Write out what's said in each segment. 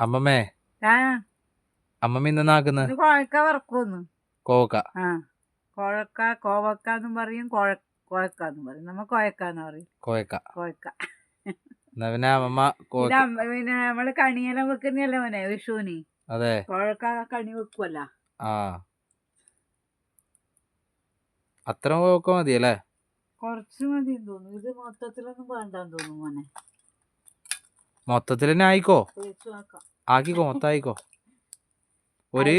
അമ്മമ്മേ. അമ്മമ്മ ഇത് കോഴക്ക വറക്കുന്നു. കോവക്ക. ആ. കോഴക്ക കോവക്ക എന്നും പറയും കോഴ കോഴക്ക എന്നും പറയും. നമ്മ കോയക്ക എന്ന് പറയും. കോയക്ക. കോയക്ക. പിന്നെ അമ്മമ്മ പിന്നെ നമ്മൾ കണിയെല്ലാം വെക്കുന്നല്ലേ മോനെ വിഷുവിന്? അതെ. കോഴക്ക കണി വെക്കുവല്ല. ആ. അത്ര കോവക്ക മതിയല്ലേ? കുറച്ച് മതി തോന്നുന്നു. ഇത് മൊത്തത്തിലൊന്നും വേണ്ടാന്ന് തോന്നുന്നു മോനെ. മൊത്തത്തിൽ തന്നെ ആയിക്കോ ആക്കിക്കോ മൊത്തം ആയിക്കോ. ഒരു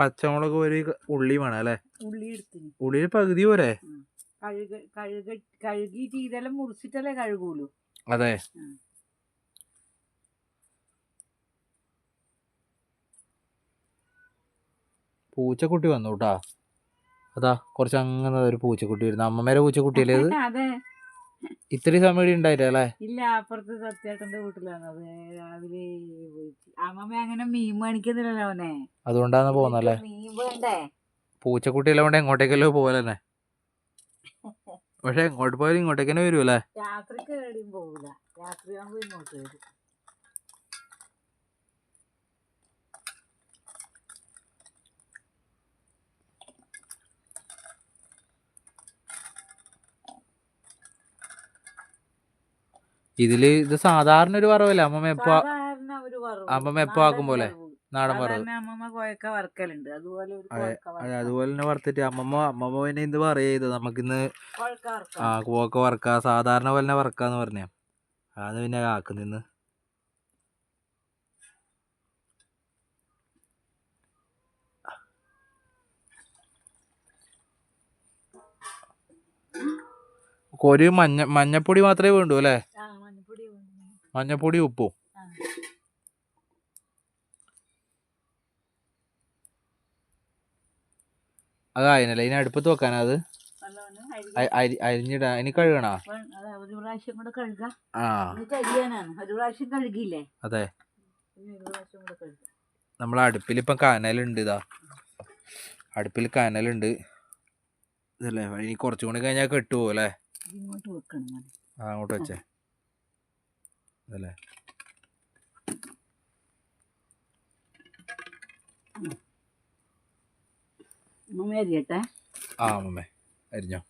പച്ചമുളക് ഒരു ഉള്ളി വേണം അല്ലേ? ഉള്ളി ഉള്ളിയിൽ പകുതി പോരെ? കഴുക കഴുക കഴുകിയിട്ട് ഇതെല്ലാം മുറിച്ചിട്ടല്ലേ കഴുകൂലൂ അതെ. പൂച്ചക്കുട്ടി വന്നു കേട്ടാ. അതാ കുറച്ച് അങ്ങനെ ഒരു പൂച്ചക്കുട്ടി വരുന്നു. അമ്മമ്മേരെ പൂച്ചക്കുട്ടിയല്ലേ അതെ. ഇത്തിരി സമയം ഇവിടെ അല്ലേ? ഇല്ല അപ്പുറത്ത് സത്യേട്ടന്റെ വീട്ടിലാണ്. അത് രാവിലെ പോയിട്ട്. അമ്മമ്മ അങ്ങനെ മീൻ മേടിക്കുന്നില്ലല്ലോ അവനെ. അതുകൊണ്ടാണ് പോകുന്നല്ലേ മീൻ വേണ്ടേ? പൂച്ചക്കുട്ടിയെല്ലാം കൊണ്ട് എങ്ങോട്ടേക്കല്ലോ പോലെ തന്നെ പക്ഷെ എങ്ങോട്ട് പോയാലും ഇങ്ങോട്ടേക്കന്നെ വരുമല്ലേ രാത്രിക്ക് എവിടെയും പോകില്ല രാത്രി ആകുമ്പോ ഇങ്ങോട്ട് വരും. ഇതിൽ ഇത് സാധാരണ ഒരു വറവല്ലേ? അമ്മമ്മ എപ്പോ സാധാരണ ഒരു വറവ്. അമ്മമ്മ എപ്പോ ആക്കും പോലെ? നാടൻ വറവ്. സാധാരണ അമ്മമ്മ കോയക്ക വറക്കലുണ്ട്. അതുപോലെ ഒരു അതെ, കോയക്ക അതെ. അതുപോലെ തന്നെ വറുത്തിട്ട് അമ്മമ്മ അമ്മമ്മ പിന്നെ ഇത് പറയത് നമുക്കിന്ന് കോയക്ക ആ കോക്ക വറക്ക സാധാരണ പോലെ തന്നെ വറക്കാന്ന് പറഞ്ഞ. അത് പിന്നെ ആക്കുന്നിന്ന്. ഒരു മഞ്ഞ മഞ്ഞപ്പൊടി മാത്രമേ വേണ്ടൂ അല്ലേ. മഞ്ഞപ്പൊടി ഉപ്പും. അതായനല്ലേ ഇനി അടുപ്പത്ത് വെക്കാനാ അത്? അരിഞ്ഞിടാ. ഇനി കഴുകണോ? അതെ, ഒരു പ്രാവശ്യം കൂടെ കഴുകാം. ഒരു പ്രാവശ്യം കഴുകിയില്ലേ? നമ്മളെ അടുപ്പിൽ ഇപ്പൊ കനലുണ്ട് ഇതാ. അടുപ്പിൽ കനലുണ്ട്. ഇതല്ലേ? ഇനി കുറച്ചുകൂടി കഴിഞ്ഞാൽ കെട്ടുപോകും അല്ലേ? വെക്കണം ആ അങ്ങോട്ട് വെച്ചേ. അതല്ലേ അരിയട്ടെ? ആ അമ്മമ്മേ അരിഞ്ഞോ?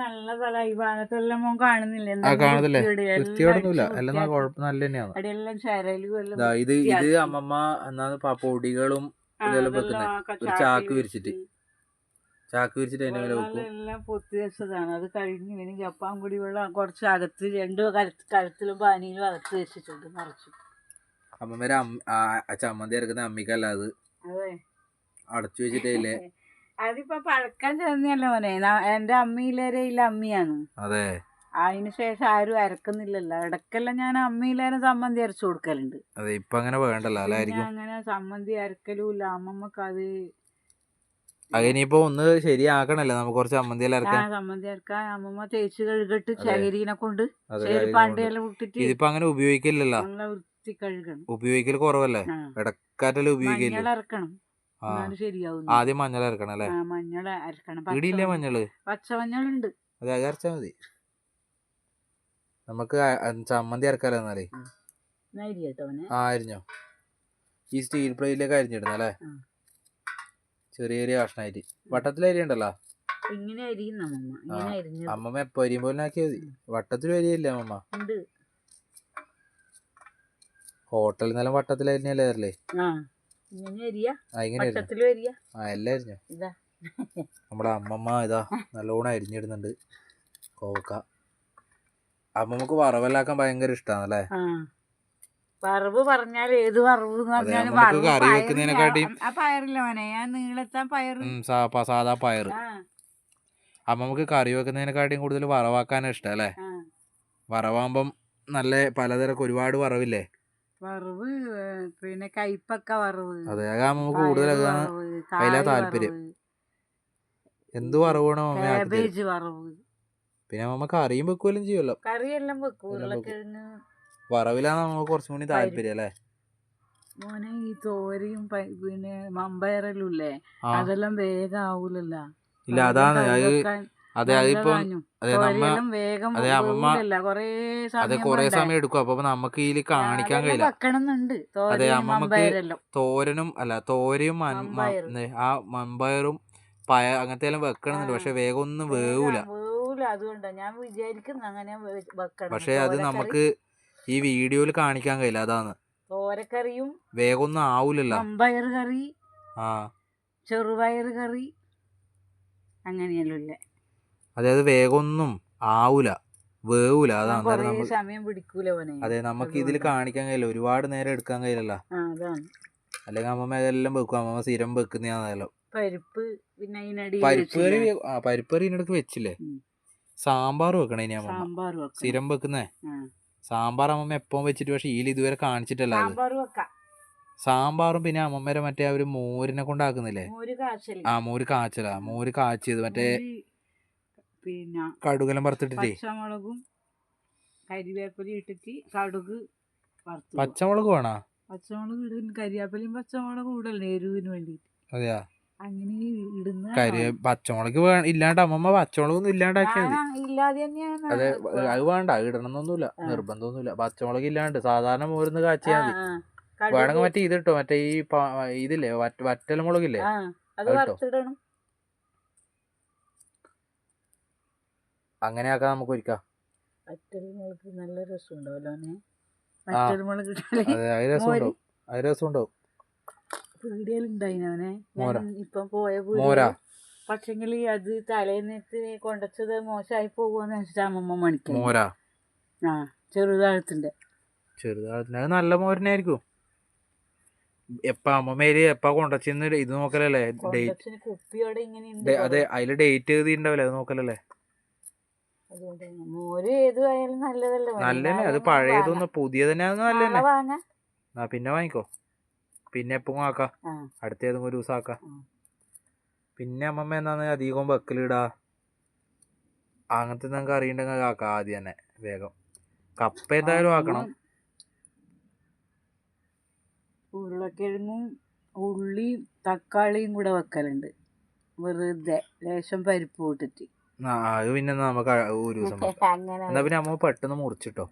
നല്ല സ്ഥലം. ഈ ഭാഗത്തെല്ലാം മോൻ കാണുന്നില്ല? വൃത്തിയോടൊന്നുമില്ല. എല്ലാം കുഴപ്പം നല്ല തന്നെയാണ്. ഇത് ഇത് അമ്മമ്മ എന്നാ പൊടികളും ഇതെല്ലാം അതെല്ലാം ഒരു ചാക്ക് വിരിച്ചിട്ട്. ചാക്ക് വിരിച്ചിട്ട് അതിന്റെ മേലെ വെക്കും. വെള്ളമെല്ലാം പൊത്തി വെച്ചതാണ്. അത് കഴിഞ്ഞ് ഇനി ജപ്പാൻ കുടി വെള്ളം കുറച്ച് അകത്ത് രണ്ട് കഴുത്തിലും പാനിയിലും അകത്ത് വെച്ചിട്ടുണ്ട് നിറച്ചു. അമ്മമ്മേരെ അമ്മ ആ ആ ചമ്മന്തി ഇറക്കുന്ന അമ്മിക്കല്ല അത്. അതെ. അടച്ചു വെച്ചിട്ടേ അതിപ്പോ പഴക്കം ചെന്നല്ല മോനെ. എന്റെ അമ്മിയിലേരെ ഇല്ല അമ്മിയാണ്. അതെ. അതിന് ശേഷം ആരും അരക്കുന്നില്ലല്ലോ. ഇടക്കെല്ലാം ഞാൻ അമ്മയിലേനെ സമ്മന്തി അരച്ചു കൊടുക്കലുണ്ട്. അതെ ഇപ്പൊ അങ്ങനെ വേണ്ടല്ലോ അങ്ങനെ സമ്മന്തി അരക്കലും ഇല്ല. അമ്മമ്മക്ക് അത് അതിനിപ്പോ ഒന്ന് ശരിയാക്കണല്ലേ. നമുക്ക് കുറച്ച് ചമ്മന്തി ഇറക്കാൻ അമ്മമ്മ തേച്ച് കഴുകിട്ട്. ചകിരീനെ കൊണ്ട്. വിട്ടിട്ട് ഇതിപ്പോ അങ്ങനെ ഉപയോഗിക്കില്ലല്ലോ ഉപയോഗിക്കൽ കുറവല്ലേ. ഇടക്കാറ്റല്ലേ ഉപയോഗിക്കില്ല ആദ്യം മഞ്ഞൾ അരക്കണം അല്ലേ? മഞ്ഞൾ അരക്കണം. ഇടിയില്ലേ മഞ്ഞൾ? പച്ചമഞ്ഞളുണ്ട് അതെ അത് അരച്ചാ മതി. നമുക്ക് ചമ്മന്തി അരക്കാലോ എന്നാലേ? ആ. അരിഞ്ഞോ. ഈ സ്റ്റീൽ പ്ലേറ്റിലേക്ക് അരിഞ്ഞിടുന്ന അല്ലേ ആ. ചെറിയ ചെറിയ കഷ്ണായിട്ട്. വട്ടത്തിൽ അരിയുണ്ടല്ലോ ഇങ്ങനെ അരിഞ്ഞു അമ്മമ്മ. എപ്പോ അരിയും പോലെ ആക്കിയത് മതി. വട്ടത്തിൽ അരിയല്ലേ അമ്മമ്മ? ഉണ്ട്. ഹോട്ടലിൽ നിന്നെല്ലാം വട്ടത്തിൽ അരിഞ്ഞല്ലേ ആ എല്ലാം അരിഞ്ഞു? നമ്മുടെ അമ്മമ്മ ഇതാ നല്ലോണം അരിഞ്ഞിടുന്നുണ്ട്. കോവക്ക. അമ്മമ്മക്ക് വറവലാക്കാൻ ഭയങ്കര ഇഷ്ടമാണല്ലേ വറവ് പറഞ്ഞാൽ ഏത് വറവ് എന്ന് പറഞ്ഞാലും നമുക്ക് കറി പയറില്ല. വെക്കുന്നതിനെക്കാട്ടിയും- ആ പയറില്ല മോനെ? ഞാൻ നീളത്താ പയറ്. ഉം, സാ- പ- സാദാ പയറ്. ആ. അമ്മമ്മക്ക് കറി വെക്കുന്നതിനെക്കാട്ടിയും കൂടുതൽ വറവാക്കാനാണ് ഇഷ്ടം അല്ലേ? ആ. വറവാകുമ്പം നല്ല പലതരം ഒരുപാട് വറവില്ലേ? വറവ് ഏ, പിന്നെ കൈപ്പക്ക വറവ് അതെ അതാകുമ്പോൾ നമുക്ക് പയറ് കൂടുതൽ അതാണ് വറവ്, അതിലാ താല്പര്യം. വറവ്, എന്ത് വറവാണോ അമ്മ ആക്കി തരും. കാബേജ് വറവ്. പിന്നെ നമ്മ കറിയും വെക്കുമല്ലോ ചെയ്യുമല്ലോ കറിയെല്ലാം വെക്കും എല്ലാം വെക്കും. ഉരുളക്കിഴങ്ങ് വറവിലാണ് നമുക്ക് കുറച്ചും കൂടി താല്പര്യം അല്ലേ? മോനെ ഈ തോരയും പിന്നെ മമ്പയറലും ഇല്ലേ അതെല്ലാം വേഗം ആവൂലല്ലോ. ഇല്ല അതാണ്. അത് അതിപ്പം അതെ നമ്മ അതെ, അമ്മ അതെ സമയം കൊറേ? സമയം എടുക്കും. അപ്പൊ നമുക്ക് ഇതിൽ കാണിക്കാൻ കഴിയില്ല. അതെ, തോരയും അമ്മമ്മക്ക് തോരനും അല്ല തോരയും ആ മമ്പയറും പയ അങ്ങനത്തെ എല്ലാം വെക്കണമെന്നുണ്ട്. പക്ഷെ വേഗം ഒന്നും വേവൂല. വേവൂല. അതുകൊണ്ടാ ഞാൻ വിചാരിക്കുന്നു അങ്ങനെ വെക്കണം. പക്ഷെ അത് നമുക്ക് ഈ വീഡിയോയിൽ കാണിക്കാൻ കഴിയില്ല. അതാണ്. തോരക്കറിയും വേഗൊന്നും ആവൂലല്ലോ. മമ്പയർ കറി ആ. ചെറുപയർ കറി അങ്ങനെയല്ലേ. അതായത് വേഗൊന്നും ആവൂല വേവൂല. അതാണ്. സമയം പിടിക്കൂല അതെ നമുക്ക് ഇതിൽ. കാണിക്കാൻ കഴിയില്ല. ഒരുപാട് നേരം എടുക്കാൻ കഴിയില്ലല്ലോ. അല്ലെങ്കിൽ അമ്മമ്മ ഇതെല്ലാം വെക്കും? അമ്മമ്മ സ്ഥിരം വെക്കുന്നതാണല്ലോ. പരിപ്പ് പിന്നെ അതിനടിയിൽ പരിപ്പ് കറി വെച്ചില്ലേ? ആ പരിപ്പ് കറി ഇതിനിടക്ക് വെച്ചില്ലേ? സാമ്പാർ വെക്കണേ ഇനി സ്ഥിരം വെക്കുന്നേ. സാമ്പാർ അമ്മമ്മ എപ്പം വെച്ചിട്ട് പക്ഷെ ഇതിൽ ഇതുവരെ കാണിച്ചിട്ടല്ല അത്. സാമ്പാർ വെക്കാം സാമ്പാറും പിന്നെ അമ്മമ്മേരെ മറ്റേ ആ ഒരു മോരിനെ കൊണ്ടാക്കുന്നില്ലേ മോര് കാച്ചൽ. ആ മോര് കാച്ചലാ. മോര് കാച്ചിയത് മറ്റേ മോര് പിന്നെ കടുകലം വറുത്തിട്ടിട്ടേ പച്ചമുളകും കരിവേപ്പില ഇട്ടിട്ട് കടുക് വറുത്തു. പച്ചമുളക് വേണോ? പച്ചമുളക് ഇടും. കരിവേപ്പിലയും പച്ചമുളകും ഇടല്ലേ എരിവിന് വേണ്ടിയിട്ട്. അതെയാ? അങ്ങനെ ഇടുന്ന കരി പച്ചമുളക് ഇല്ലാണ്ട് അമ്മമ്മ പച്ചമുളകൊന്നും ഇല്ലാണ്ടാക്കിയാൽ ഇല്ലാതെ തന്നെയാണ് അതെ അത് വേണ്ട ഇടണമെന്നൊന്നുമില്ല. നിർബന്ധമൊന്നുമില്ല. പച്ചമുളക് ഇല്ലാണ്ട് സാധാരണ മോരുന്ന് കാച്ചിയാൽ മതി. വേണമെങ്കിൽ മറ്റേ ഇത് ഇട്ടോ മറ്റേ ഈ ഇതില്ലേ വറ്റ വറ്റൽ മുളകില്ലേ? ആ അത് അത് വറുത്തിടണം. അങ്ങനെ ആക്കാൻ നമുക്ക് ഒരിക്കാം. വറ്റൽമുളക് നല്ല രസം ഉണ്ടാവല്ലോ വറ്റൽമുളക് ഇട്ടാലേ അതെ അത് രസം ഉണ്ടാവും അത് രസം ഉണ്ടാവും പീടികയിലുണ്ടായിനവനെ ഇപ്പൊ പോയ പക്ഷെങ്കിൽ അത് തലേന്നിട്ട് കൊണ്ടച്ചത് മോശമായി പോകുമെന്ന് വെച്ചിട്ട് അമ്മമ്മ മണിക്ക്. മോരാ. ആ ചെറുതാഴത്തിന്റെ ചെറുതാഴത്തിന്റെ അത് നല്ല മോരനായിരിക്കും. എപ്പ അമ്മമ്മേര് എപ്പ കൊണ്ടച്ചിന്ന് ഇത് നോക്കലല്ലേ? ഡേറ്റ് അതെ അതിൽ ഡേറ്റ് എഴുതിണ്ടാവില്ലേ അത് നോക്കലല്ലേ? അതുകൊണ്ട് മോര് ഏത് ആയാലും നല്ലതല്ലേ? നല്ലതന്നെ. അത് പഴയതൊന്നും പുതിയ തന്നെയാന്ന് വാങ്ങാം. നല്ലതന്നെ. നാളെ പിന്നെ വാങ്ങിക്കോ. പിന്നെ എപ്പോ ആക്കാം. അടുത്ത ഏതെങ്കിലും ഒരു ദിവസം ആക്കാം. പിന്നെ അമ്മമ്മ എന്നാന്ന് അധികം വെക്കലിടാ അങ്ങനത്തെ നിങ്ങൾക്ക് അറിയണ്ടെങ്കിൽ ആക്കാം ആദ്യം തന്നെ വേഗം. കപ്പ എന്തായാലും ആക്കണം. ഉരുളക്കിഴങ്ങും ഉള്ളിയും തക്കാളിയും കൂടെ വെക്കലുണ്ട്. വെറുതെ ലേശം പരിപ്പ് പൊട്ടിട്ട് അത് പിന്നെ നമുക്ക് ഒരു ദിവസം എന്നാ പിന്നെ അമ്മ പെട്ടെന്ന് മുറിച്ചിട്ടോ.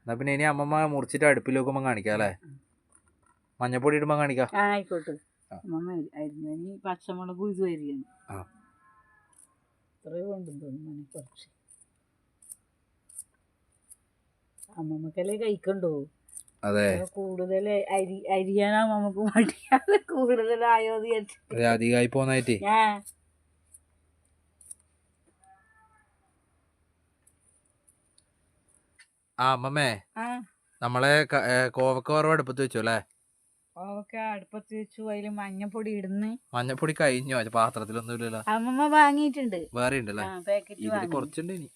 എന്നാ പിന്നെ ഇനി അമ്മമ്മ മുറിച്ചിട്ട് അടുപ്പിൽ വെക്കുമ്പോൾ കാണിക്കാം അല്ലേ? മഞ്ഞപ്പൊടി ഇടുമ്പോ കാണിക്കാം. ആ, ആയിക്കോട്ടെ. ആ. അമ്മമ്മ അരി- അരിഞ്ഞു ഇനി പച്ചമുളകും ഇത് അരിയണം ആ. ഇത്രയും വേണ്ടെന്ന് തോന്നുന്നു കുറച്ച്. അമ്മമ്മക്കല്ലേ കഴിക്കണ്ടോ? അതെ. കൂടുതൽ അരി അരിയാനാ നമുക്ക് മടിയാതെ കൂടുതലായോ അതെ അധികമായി പോന്നായിട്ടേ. ആ. അമ്മമ്മേ. നമ്മളെ കോവക്ക വറവ് അടുപ്പത്ത് വെച്ചു അല്ലേ? ഒക്കെ അടുപ്പത്ത് വെച്ചു അതിൽ മഞ്ഞപ്പൊടി ഇടുന്ന്. മഞ്ഞപ്പൊടി കഴിഞ്ഞോ? പാത്രത്തിലൊന്നും ഇല്ലല്ലോ അമ്മമ്മ വാങ്ങിയിട്ടുണ്ട്. വേറെ ഉണ്ടല്ലേ? ഇതിൽ കുറച്ചുണ്ട് ഇനി.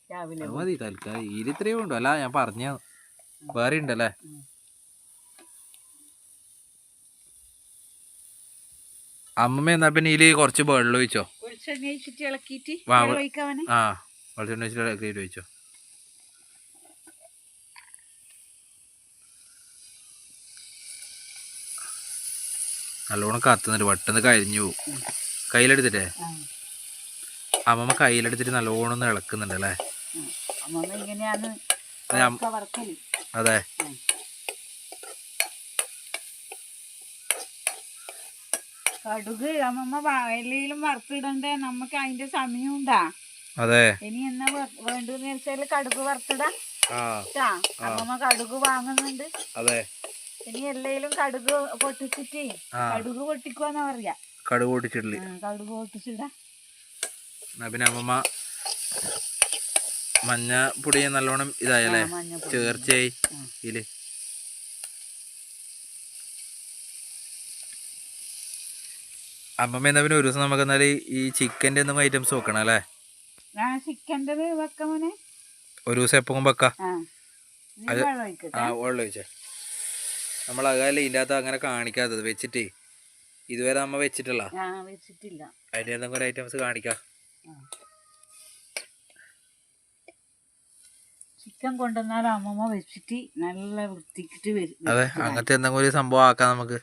മതി തൽക്കാലം. ഇതിൽ ഇത്രയും ഉണ്ടോ അല്ല ഞാൻ പറഞ്ഞ വേറെ ഉണ്ടല്ലേ. അമ്മമ്മ എന്നാ പിന്നെ ഇതിൽ കുറച്ച് വെള്ളം ഒഴിച്ചോ? വെളിച്ചെണ്ണ ഒഴിച്ചിട്ട് ഇളക്കിയിട്ട് ആ വെളിച്ചെണ്ണ വെച്ചിട്ട് ഗ്രേറ്റ് ഒഴിച്ചോ? നല്ലോണം കത്തുന്നുണ്ട് പെട്ടെന്ന് കരിഞ്ഞു പോകും കയ്യിലെടുത്തിട്ടേ? അമ്മമ്മ കയ്യിലെടുത്തിട്ട് നല്ലോണം ഒന്ന് ഇളക്കുന്നുണ്ട് അല്ലേ? അത് കടുക് അമ്മമ്മ വയലിലും വറുത്തിടണ്ടേ? നമുക്ക് അതിന്റെ സമയം ഉണ്ടാ. അതെ. ഇനി എന്നാ വേണ്ടെന്ന് വെച്ചാൽ കടുക് വറുത്തിടാ. അമ്മമ്മ കടുക് വാങ്ങുന്നുണ്ട്. അതെ. ഇനി എല്ലാം കടുക് പൊട്ടിച്ചിട്ട് കടുക് പൊട്ടിക്കുവാന്നാ പറയാ. കടുക് പൊട്ടിച്ചിട്ടില്ല ആ, കടുക് പൊട്ടിച്ചിടാ. പിന്നെ അമ്മമ്മ മഞ്ഞ പൊടി നല്ലോണം ഇതായല്ലേ? ചേർച്ചയായി. ഇതിൽ. അമ്മമ്മ എന്നാ പിന്നെ ഒരു ദിവസം നമുക്ക് എന്നാൽ ഈ ചിക്കന്റെ എന്തെങ്കിലും ഐറ്റംസ് വെക്കണം അല്ലേ? ഒരു ദിവസം എപ്പോഴും വെക്കാം. അത്- ആ വെള്ളം ഒഴിച്ചേ. നമ്മൾ അതല്ല ഇതിന്റെ അങ്ങനെ കാണിക്കാത്തത് വെച്ചിട്ട്. ഇതുവരെ നമ്മ വെച്ചിട്ടല്ല. അതിന്റെ എന്തെങ്കിലും ഒരു ഐറ്റംസ് കാണിക്കാം. ചിക്കൻ കൊണ്ടുവന്നാൽ അമ്മമ്മ വെച്ചിട്ട് നല്ല വൃത്തിക്കിട്ട് വരും അതെ അങ്ങനത്തെ എന്തെങ്കിലും ഒരു സംഭവം ആക്കാം നമുക്ക്.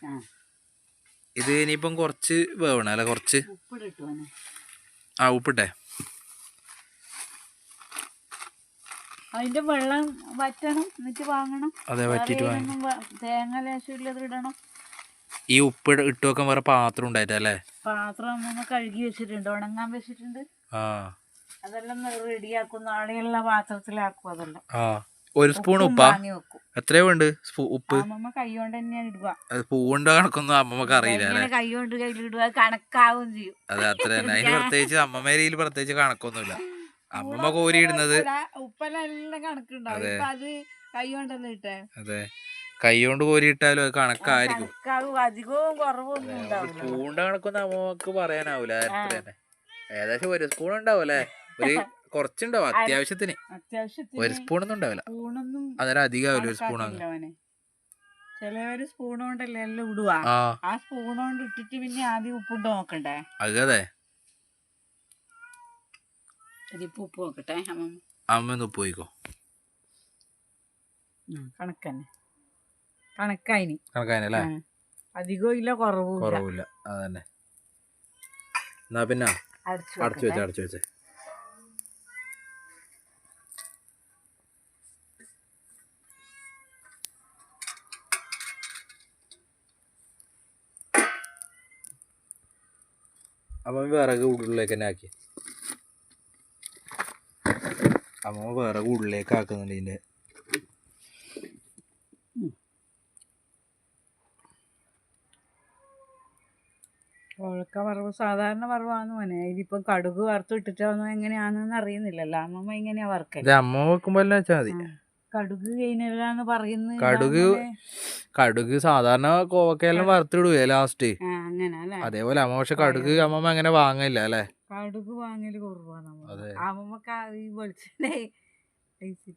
ഇത് ഇനിയിപ്പം കുറച്ച് വേവണം അല്ലെ? കുറച്ച്. ആ ഉപ്പിട്ടെ. അതിന്റെ വെള്ളം വറ്റണം എന്നിട്ട് വാങ്ങണം. അതെ വറ്റിട്ട് വാങ്ങണം. തേങ്ങ ഇടണം. ഈ ഉപ്പ് ഇട- ഇട്ട് വെക്കാൻ വേറെ പാത്രം ഉണ്ടായിട്ടല്ലേ പാത്രം നമ്മൾ കഴുകി വെച്ചിട്ടുണ്ട് ഉണങ്ങാൻ വെച്ചിട്ടുണ്ട്. ആ. അതെല്ലാം റെഡിയാക്കും നാളെയുള്ള പാത്രത്തിലാക്കും അതെല്ലാം. ആ. ഒരു സ്പൂൺ ഉപ്പ എത്രയാ വേണ്ട ഉപ്പ്? അമ്മമ്മ കൈകൊണ്ട് തന്നെയാണ് ഇടുക. പൂവിന്റെ കണക്കൊന്നും അമ്മമ്മക്ക് അറിയില്ല കൈകൊണ്ട് കയ്യിലിടുക കണക്കാവും ചെയ്യും. അതെ അത്ര അതിന് പ്രത്യേകിച്ച് അമ്മമ്മേരിയിൽ പ്രത്യേകിച്ച് കണക്കൊന്നുമില്ല. അമ്മമ്മ കോരിയിടുന്നത് കണക്കുണ്ടാവും. ഇപ്പൊ അത് കൈ ഇട്ടേ? അതെ. കൈ കൊണ്ട് കോരിയിട്ടാലും അത് കണക്കായിരിക്കും. അധികവും കുറവൊന്നും സ്പൂണിന്റെ കണക്കൊന്നും അമ്മമ്മക്ക് പറയാനാവൂല. തന്നെ. ഏകദേശം ഒരു സ്പൂൺ ഉണ്ടാവൂലെ ഒരു കുറച്ചുണ്ടാവും അത്യാവശ്യത്തിന്. ഒരു സ്പൂണൊന്നും ഉണ്ടാവില്ല. അന്നേരം അധികമാവില്ല ഒരു സ്പൂൺ അങ്ങനെ ചെലവര് സ്പൂൺ കൊണ്ടല്ലേ എല്ലാം ഇടുക. ആ. സ്പൂണോണ്ട് സ്പൂൺ കൊണ്ട് ഇട്ടിട്ട് പിന്നെ ആദ്യം ഉപ്പിട്ട് നോക്കണ്ടേ? അത്. അതെ ഇതിപ്പോ ഉപ്പ് നോക്കട്ടെ അമ്മമ്മ. അമ്മ ഒന്ന് പോയിക്കോ. കണക്കന്നെ. കണക്കായിനി. കണക്കാനല്ലേ ആ. അധികവും ഇല്ല കുറവും ഇല്ല. കുറവില്ല അതന്നെ. എന്നാ പിന്നെ? അടച്ചു വെച്ച വെച്ചേ അടച്ചു വെച്ചേ. അപ്പം വിറക് ഉള്ളിലേക്ക് തന്നെ ആക്കി. അമ്മ വേറെ ഉള്ളിലേക്ക് ആക്കുന്നുണ്ട് ഇതിന്റെ. ഉഴക്ക വറവ് സാധാരണ വറവാന്ന് മോനെ. ഇതിപ്പം കടുക് വറുത്ത് ഇട്ടിട്ടാണോ എങ്ങനെയാണെന്ന് അറിയുന്നില്ലല്ലോ. അമ്മമ്മ എങ്ങനെയാ വറുക്കൽ. ഇത് അമ്മ വെക്കുമ്പോ വെച്ചാൽ മതി. കടുക് കഴിഞ്ഞില്ലാന്ന് പറയുന്നത് കടുക് കടുക് സാധാരണ കോവക്കയെല്ലാം വറുത്തിടുവേ ലാസ്റ്റ്. അതേപോലെ അമ്മ പക്ഷെ കടുക് അമ്മമ്മ അങ്ങനെ വാങ്ങില്ല അല്ലേ? കടുക് വാങ്ങൽ കുറവാണ് ഈ വെളിച്ചെണ്ണ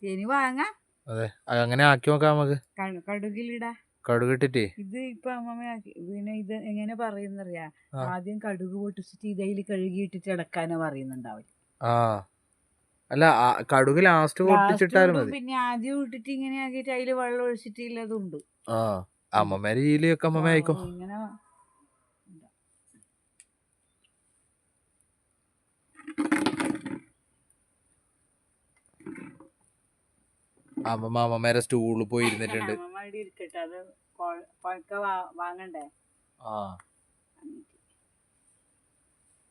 ഇനി വാങ്ങാ. അതെ. അങ്ങനെ ആക്കി നോക്കാം നമുക്ക്. കടുകിലിടാ. കടുക് ഇട്ടിട്ട്. ഇത് ഇപ്പൊ അമ്മമ്മ പിന്നെ ഇത് എങ്ങനെ പറയുന്നറിയാ. ആദ്യം കടുക് പൊട്ടിച്ചിട്ട് ഇതയിൽ കഴുകിയിട്ടിട്ട് ഇടക്കാനോ പറയുന്നുണ്ടാവും ആ. അല്ല കടുക് ലാസ്റ്റ് പൊട്ടിച്ചിട്ടാലും മതി. പിന്നെ ആദ്യം ഇട്ടിട്ട് ഇങ്ങനെ ആക്കിയിട്ട് അതിൽ വെള്ളം ഒഴിച്ചിട്ട് ഇല്ലതുണ്ട്. ആ. അമ്മമാര് രീതിയിലൊക്കെ അമ്മമ്മ ആയിക്കോ. ഇങ്ങനെ അമ്മമ്മ അമ്മമ്മേരെ സ്റ്റൂളിൽ പോയി ഇരുന്നിട്ടുണ്ട് ആ.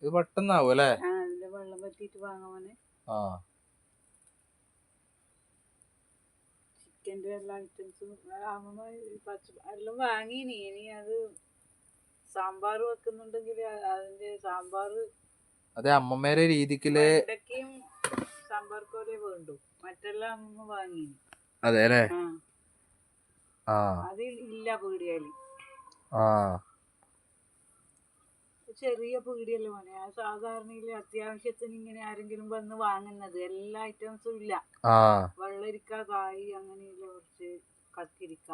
ഇത് പെട്ടെന്നാവും അല്ലേ? ആ ചിക്കന്റെ എല്ലാ ഐറ്റംസും പച്ച എല്ലാം വാങ്ങീനി. ഇനി അത് സാമ്പാർ വെക്കുന്നുണ്ടെങ്കിൽ അതിന്റെ സാമ്പാർ അതെ അമ്മമ്മേരെ രീതിക്കിൽ അതെ അല്ലേ ആ. ആ. ചെറിയ പീടിയല്ലേ മോനെ. ആ സാധാരണയിൽ അത്യാവശ്യത്തിന് ഇങ്ങനെ ആരെങ്കിലും വന്ന് വാങ്ങുന്നത്. എല്ലാ ഐറ്റംസും ഇല്ല. വെള്ളരിക്ക കായ് അങ്ങനെയുള്ള കുറച്ച് കത്തിരിക്ക.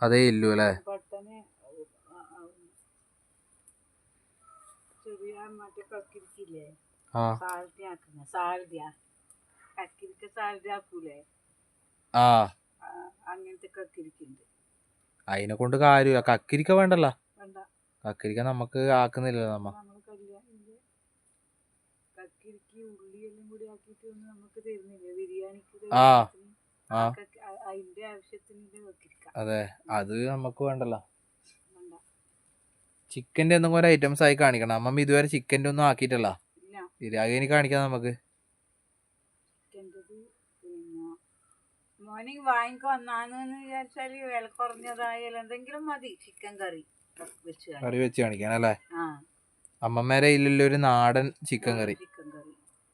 അതേ ഇല്ലു അല്ലേ പെട്ടെന്ന് ആ, ആ, ചെറിയ മറ്റേ കക്കിരിക്കില്ലേ സാലഡി ആക്കുന്ന സാലഡിയ. കക്കിരിക്ക സാലഡി ആക്കൂലേ? ആ. അങ്ങനത്തെ കക്കിരിക്കുണ്ട് അതിനെ കൊണ്ട് കാര്യമില്ല. കക്കിരിക്ക വേണ്ടല്ല. വേണ്ട. കക്കിരിക്ക നമുക്ക് ആക്കുന്നില്ലല്ലോ നമ്മ. ആ, അതെ. അത് നമുക്ക് വേണ്ടല്ലോ. വേണ്ട ചിക്കന്റെ എന്തെങ്കിലും ഒരു ഐറ്റംസ് ആയി കാണിക്കണം. അമ്മമ്മ ഇതുവരെ ചിക്കന്റെ ഒന്നും ആക്കിയിട്ടല്ല. ശരിയാകെ ഇനി കാണിക്കാം നമുക്ക്. ചിക്കന്റെത് പിന്നെ മോർണിംഗ് വാങ്ങിക്കോ വന്നാന്ന് വിചാരിച്ചാൽ വില കുറഞ്ഞതായാലും എന്തെങ്കിലും മതി. ചിക്കൻ കറി. കറി വെച്ച് ആ. അമ്മമ്മേരെ ഇല്ലല്ലോ ഒരു നാടൻ ചിക്കൻ കറി.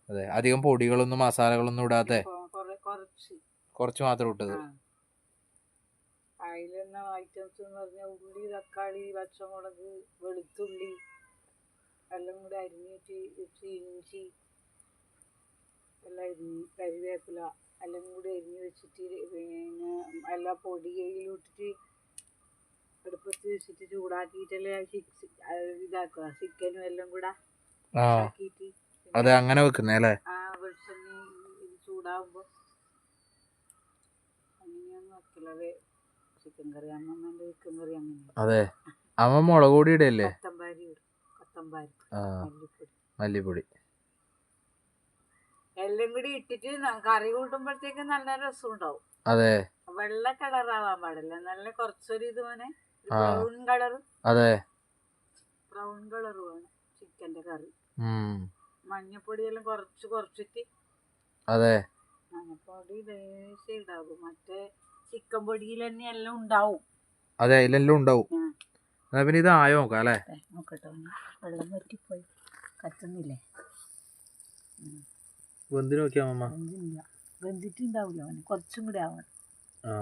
അതെ അധികം പൊടികളൊന്നും മസാലകളൊന്നും ഇടാതെ കുറച്ച്. മാത്രം ഇട്ടത്. അതിലെന്ന ഐറ്റംസ് എന്ന് പറഞ്ഞാൽ ഉള്ളി തക്കാളി പച്ചമുളക് വെളുത്തുള്ളി എല്ലാം കൂടി അരിഞ്ഞിട്ട് വെച്ച് ഇഞ്ചി എല്ലാം അരിഞ്ഞ് കരിവേപ്പില എല്ലാം കൂടി അരിഞ്ഞ് വെച്ചിട്ട് പിന്നെ എല്ലാ പൊടിയിലിട്ടിട്ട് അടുപ്പത്ത് വെച്ചിട്ട് ചൂടാക്കിയിട്ടല്ലേ ഇതാക്കുക ചിക്കനും എല്ലാം കൂടെ അതെ അങ്ങനെ വെക്കുന്നേ അല്ലേ? ആ വെളിച്ചെണ്ണ ഇത് അങ്ങനെയൊന്നും വെക്കലത് ചിക്കൻ കറി. അമ്മമ്മേന്റെ ചിക്കൻ കറി അങ്ങനെ അതെ. അമ്മ മുളക് പൊടി ഇടയല്ലേ? കൊത്തമ്പാരി ഇടും. കൊത്തമ്പാരി. ആ. മല്ലിപ്പൊടി. മല്ലിപ്പൊടി. എല്ലാം കൂടി ഇട്ടിട്ട് ന- കറി കൂട്ടുമ്പോഴത്തേക്ക് നല്ല രസം ഉണ്ടാവും അതെ. വെള്ള കളറാവാൻ പാടില്ല. നല്ല കുറച്ചൊരു ഇത് പോലെ ആ. ബ്രൗൺ കളർ അതെ. ബ്രൗൺ കളർ വേണം ചിക്കന്റെ കറി. ഉം. മഞ്ഞപ്പൊടിയെല്ലാം കുറച്ച് കുറച്ചിട്ട് അതെ. മഞ്ഞപ്പൊടി ലേശം ഇടാവും. മറ്റേ ചിക്കൻ പൊടിയിൽ തന്നെ എല്ലാം ഉണ്ടാവും. അതെ അതിലെല്ലാം ഉണ്ടാവും. എന്നാ പിന്നെ ഇത് ആയോ നോക്കാം അല്ലേ? നോക്കട്ടെ. വെള്ളം പറ്റിപ്പോയി കത്തുന്നില്ലേ? വെന്ത് നോക്കിയാ മമ്മ വെന്തില്ല. വെന്തിട്ടുണ്ടാവില്ല അവന്. കുറച്ചും കൂടി ആവണം. ആ.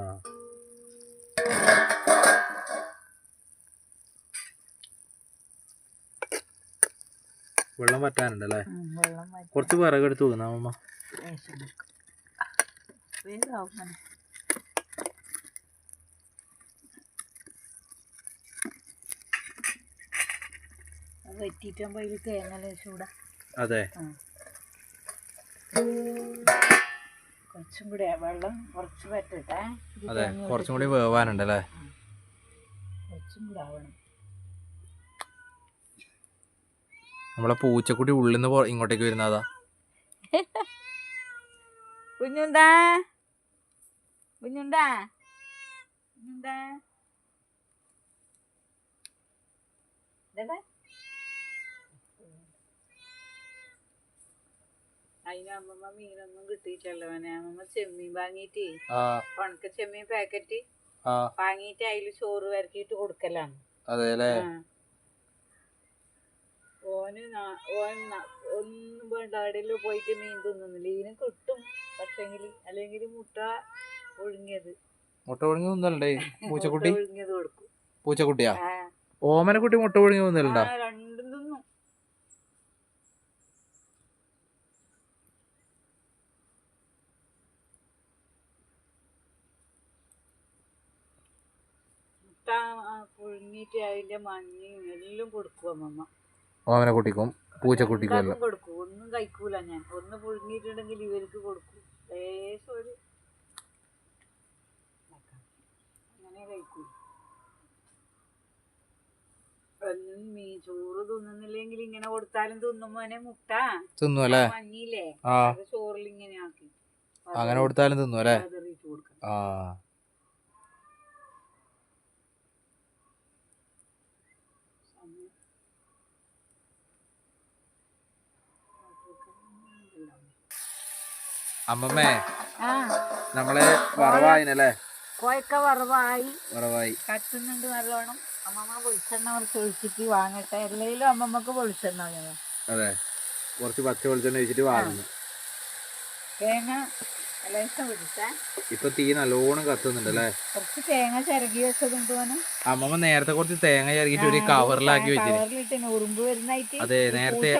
വെള്ളം പറ്റാനുണ്ട് അല്ലേ? കുറച്ച് വിറകെടുത്ത് വെക്കുന്ന മമ്മ ലേശം അത് തേങ്ങ ലേശം അതെ. കുറച്ചും കൂടി വെള്ളം കുറച്ച് പറ്റട്ടെ അതെ കുറച്ചും കൂടി വേവാനുണ്ട് അല്ലേ കുറച്ചും കൂടി ആവണം. നമ്മളെ പൂച്ചക്കുട്ടി ഉള്ളിൽ നിന്ന് ഇങ്ങോട്ടേക്ക് വരുന്നതാ. കുഞ്ഞുണ്ടാ? കുഞ്ഞുണ്ടാ? കുഞ്ഞുണ്ടാ? അതിന് അമ്മമ്മ മീനൊന്നും കിട്ടിയിട്ടല്ലോ അവനെ അമ്മമ്മ ചെമ്മീൻ വാങ്ങിയിട്ട്. ആ. ഉണക്ക ചെമ്മീൻ പാക്കറ്റ് ആ. വാങ്ങിയിട്ട് അതിൽ ചോറ് വരക്കിയിട്ട് കൊടുക്കലാണ്. അതെ അല്ലേ ആ. ഓന് ഓൻ ഒന്നും വേണ്ട പോയിട്ട് മീൻ തിന്നുന്നില്ല. ഇതിന് കിട്ടും പക്ഷെങ്കിൽ അല്ലെങ്കിൽ മുട്ട ഒഴുങ്ങിയത്. മുട്ട ഒഴുങ്ങി പൂച്ചക്കുട്ടി മുട്ട ഒഴുങ്ങിയത് കൊടുക്കും. പൂച്ചക്കുട്ടിയാ? ഓമനക്കുട്ടി മുട്ട ഒഴുങ്ങി ഒന്നല്ലണ്ടാ ആ, രണ്ടും തിന്നും മുട്ട പുഴുങ്ങിയിട്ട് അതിന്റെ മഞ്ഞയും എല്ലാം കൊടുക്കും അമ്മമ്മ. ഓമനക്കുട്ടിക്കും പൂച്ചക്കുട്ടിക്കും എല്ലാം കൊടുക്കും. ഒന്നും കഴിക്കൂല ഞാൻ. ഒന്ന് പുഴുങ്ങിയിട്ടുണ്ടെങ്കിൽ ഇവർക്ക് കൊടുക്കും. ലേശം ഒരു അങ്ങനെ കഴിക്കൂ. മീ ചോറ് തിന്നുന്നില്ലെങ്കിൽ ഇങ്ങനെ കൊടുത്താലും തിന്നുമ്പോനെ മുട്ട. തിന്നു അല്ലേ? മഞ്ഞില്ലേ? ചോറിൽ ഇങ്ങനെ ആക്കി. അങ്ങനെ കൊടുത്താലും തിന്നു അല്ലേ? ആ. അമ്മമ്മേ നമ്മൾ വറവായിനല്ലേ? കോയക്ക വറവായി. വറവായി. കത്തുന്നുണ്ട് നല്ലോണം. അമ്മമ്മ വെളിച്ചെണ്ണ കുറച്ച് ഒഴിച്ചിട്ട് വാങ്ങട്ടെ. എല്ലാം അമ്മമ്മക്ക് വെളിച്ചെണ്ണ അതെ. കുറച്ച് പച്ച വെളിച്ചെണ്ണ ഒഴിച്ചിട്ട് വാങ്ങുന്നു തേങ്ങ ഇപ്പൊ തീ നല്ലോണം കത്തുന്നുണ്ട് അല്ലേ കുറച്ച് തേങ്ങ ചിരകി വെച്ചതുണ്ട് അമ്മമ്മ നേരത്തെ കുറച്ച് തേങ്ങ ചിരകിട്ട് ഒരു കവറിലാക്കി വെച്ചു അതെ നേരത്തെ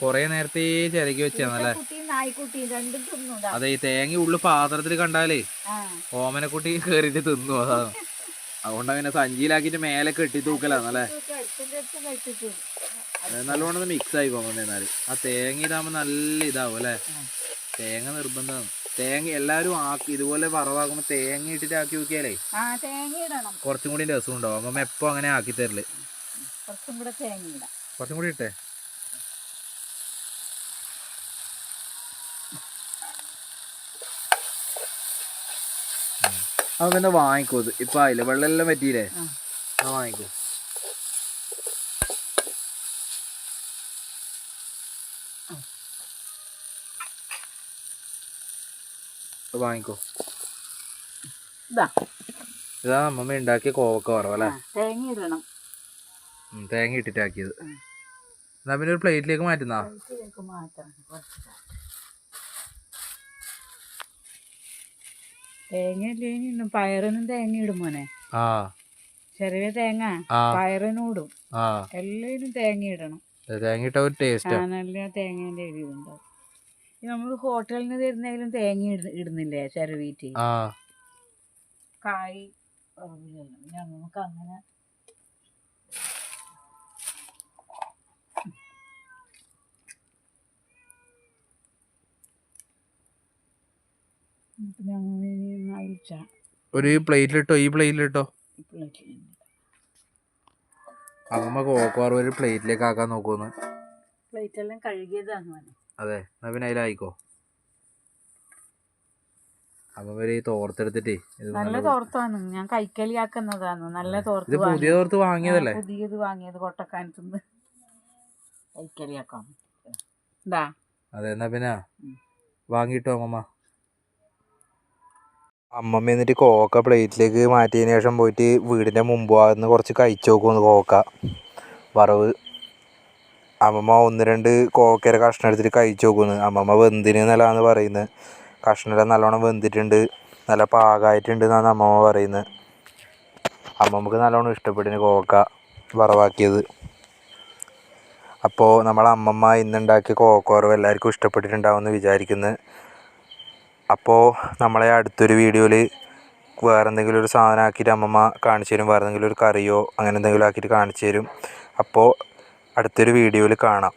കൊറേ നേരത്തെ ചിരകി വെച്ചാന്നല്ലേ അതെ ഈ തേങ്ങ ഉള്ളു പാത്രത്തിൽ കണ്ടാലേ ഓമനക്കുട്ടി കേറിട്ട് തിന്നു അതാണ് അതുകൊണ്ട് അങ്ങനെ സഞ്ചിയിലാക്കിട്ട് മേലെ കെട്ടി തൂക്കലാന്നല്ലേ? നല്ലോണം മിക്സ് ആയി പോകുമ്പോൾ എന്നാൽ. ആ തേങ്ങ ഇതാകുമ്പോ നല്ല ഇതാവും അല്ലേ? തേങ്ങ നിർബന്ധമാണ്. തേങ്ങ എല്ലാരും ആക്കി ഇതുപോലെ വറവാക്കുമ്പോ തേങ്ങ ഇട്ടിട്ട് ആക്കി നോക്കിയാലേ? ആ തേങ്ങ ഇടണം. കുറച്ചും കൂടി രസം ഉണ്ടാവും അമ്മ എപ്പോ അങ്ങനെ ആക്കി തരൽ? കുറച്ചും കൂടെ തേങ്ങ ഇടാം. കുറച്ചും കൂടി ഇട്ടേ. അത് പിന്നെ വാങ്ങിക്കോ ഇത്. ഇപ്പൊ ആയില്ലേ വെള്ളം എല്ലാം പറ്റിയില്ലേ വാങ്ങിക്കോ. വാങ്ങിക്കോ. ഇതാ. ഇതാ അമ്മമ്മ ഉണ്ടാക്കിയ കോവക്ക വറവല്ലേ തേങ്ങ ഇടണം. തേങ്ങ ഇട്ടിട്ടാക്കിയത്. എന്നാ പിന്നെ ഒരു പ്ലേറ്റിലേക്ക് മാറ്റുന്നാ? തേങ്ങ ഇല്ലെങ്കിൽ പയറിനും തേങ്ങ ഇടും മോനെ. ആ. ചെറിയ തേങ്ങ പയറിനും ഇടും. എല്ലാത്തിനും തേങ്ങ ഇടണം. തേങ്ങ ഇട്ട ഒരു ടേസ്റ്റ് നല്ല തേങ്ങേന്റെ എരിവുണ്ടാവും നമ്മൾ ഹോട്ടലിൽ നിന്ന് തരുന്നതിലും തേങ്ങ ഇട- ഇടുന്നില്ലേ ചെറുവീറ്റ് ആ. കായ് നമുക്ക് അങ്ങനെ ഒരു പ്ലേറ്റിലിട്ടോ? ഈ പ്ലേറ്റിലിട്ടോ? അമ്മ വറവ് ഒരു പ്ലേറ്റിലേക്ക് ആക്കാൻ നോക്കുമെന്ന് പ്ലേറ്റെല്ലാം കഴുകിയതാണ് അതെ എന്നാ പിന്നെ അതിലായിക്കോ. അപ്പൊ ഇവർ ഈ തോർത്തെടുത്തിട്ടേ ഇത് നല്ല തോർത്താണ് ഞാൻ കൈക്കലിയാക്കുന്നതാണ് നല്ല തോർത്ത് ഇത് പുതിയ തോർത്ത് വാങ്ങിയതല്ലേ? പുതിയത് വാങ്ങിയത് കൊട്ടക്കാനത്തുനിന്ന്. കൈക്കലിയാക്കാം എന്താ അതെ എന്നാ പിന്നെ. വാങ്ങിട്ടോ അമ്മമ്മ. അമ്മമ്മ എന്നിട്ട് കോക്ക പ്ലേറ്റിലേക്ക് മാറ്റിയതിന് ശേഷം പോയിട്ട് വീടിന്റെ മുമ്പ് ഭാഗത്തുനിന്ന് കുറച്ച് കഴിച്ചു നോക്കുമെന്ന് കോക്ക. വറവ് അമ്മമ്മ ഒന്ന് രണ്ട് കോക്കര കഷ്ണം എടുത്തിട്ട് കഴിച്ചു നോക്കുന്നു. അമ്മമ്മ വെന്തിന് എന്നല്ലാന്ന് പറയുന്നത് കഷ്ണമെല്ലാം നല്ലോണം വെന്തിട്ടുണ്ട്. നല്ല പാകമായിട്ടുണ്ട് എന്നാണ് അമ്മമ്മ പറയുന്നത്. അമ്മമ്മക്ക് നല്ലോണം ഇഷ്ടപ്പെട്ടിന് കോവക്ക വറവാക്കിയത്. അപ്പോൾ നമ്മളെ അമ്മമ്മ ഇന്നുണ്ടാക്കിയ കോവക്കോറവ് എല്ലാവർക്കും ഇഷ്ടപ്പെട്ടിട്ടുണ്ടാവുമെന്ന് വിചാരിക്കുന്നു. അപ്പോൾ നമ്മളെ അടുത്തൊരു വീഡിയോയിൽ വേറെ എന്തെങ്കിലും ഒരു സാധനം ആക്കിയിട്ട് അമ്മമ്മ കാണിച്ചു തരും. വേറെ എന്തെങ്കിലും ഒരു കറിയോ അങ്ങനെ എന്തെങ്കിലും ആക്കിയിട്ട് കാണിച്ചു തരും. അപ്പോൾ അടുത്തൊരു വീഡിയോയിൽ കാണാം.